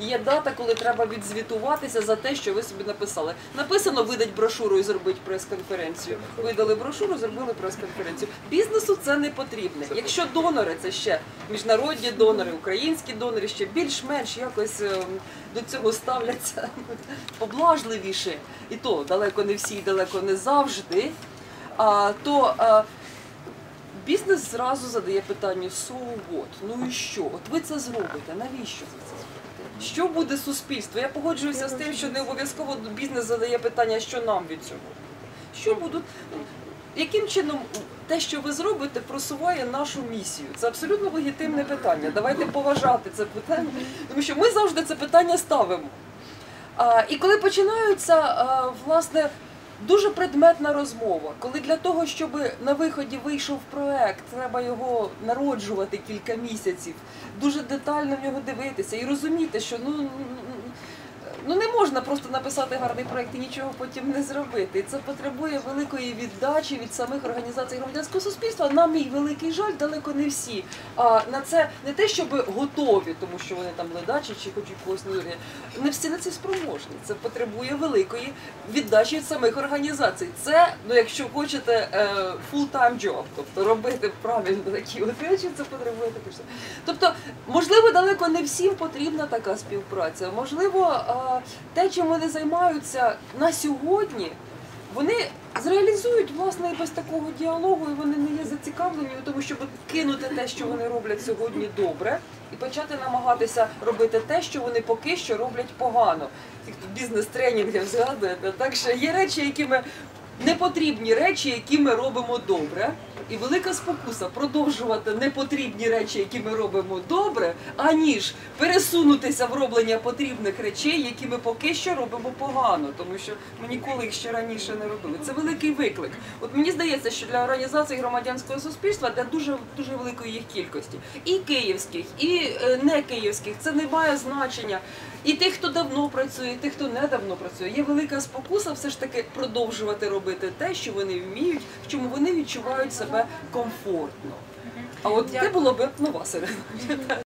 є дата, коли треба відзвітуватися за те, що ви собі написали. Написано видать брошуру і зробити прес-конференцію. Видали брошуру, зробили прес-конференцію. Бізнесу це не потрібне. Якщо донори, це ще міжнародні донори, українські донори ще більш-менш якось ем, до цього ставляться поблажливіше. І то далеко не всі, далеко не завжди. А, то а, бізнес зразу задає питання so what? Ну і що? От ви це зробите, навіщо ви це зробите? Що буде суспільство? Я погоджуюся з тим, що не обов'язково бізнес задає питання, що нам від цього. Що будуть? Яким чином те, що ви зробите, просуває нашу місію? Це абсолютно легітимне питання. Давайте поважати це питання, тому що ми завжди це питання ставимо. А, і коли починаються, а, власне, дуже предметна розмова, коли для того, щоб на виході вийшов проект, треба його народжувати кілька місяців, дуже детально в нього дивитися і розуміти, що ну. Ну не можна просто написати гарний проект і нічого потім не зробити. Це потребує великої віддачі від самих організацій громадянського суспільства. На мій великий жаль, далеко не всі. А на це не те, щоб готові, тому що вони там ледачі чи хочуть когось не. Не всі на це спроможні. Це потребує великої віддачі від самих організацій. Це, ну якщо хочете, е, full-time job, тобто робити правильно такі речі, це потребує також. Тобто, можливо, далеко не всім потрібна така співпраця. Можливо, те, чим вони займаються на сьогодні, вони зреалізують власне і без такого діалогу, і вони не є зацікавлені у тому, щоб кинути те, що вони роблять сьогодні добре, і почати намагатися робити те, що вони поки що роблять погано. Ті, хто бізнес-тренінгів згадуєте, так що є речі, які ми непотрібні речі, які ми робимо добре. І велика спокуса продовжувати непотрібні речі, які ми робимо добре, аніж пересунутися в роблення потрібних речей, які ми поки що робимо погано, тому що ми ніколи їх ще раніше не робили. Це великий виклик. От мені здається, що для організацій громадянського суспільства, для дуже дуже великої їх кількості, і київських, і е, не київських, це не має значення. І тих, хто давно працює, і тих, хто недавно працює, є велика спокуса все ж таки продовжувати робити те, що вони вміють, в чому вони відчувають себе комфортно. А от це було б нова середина.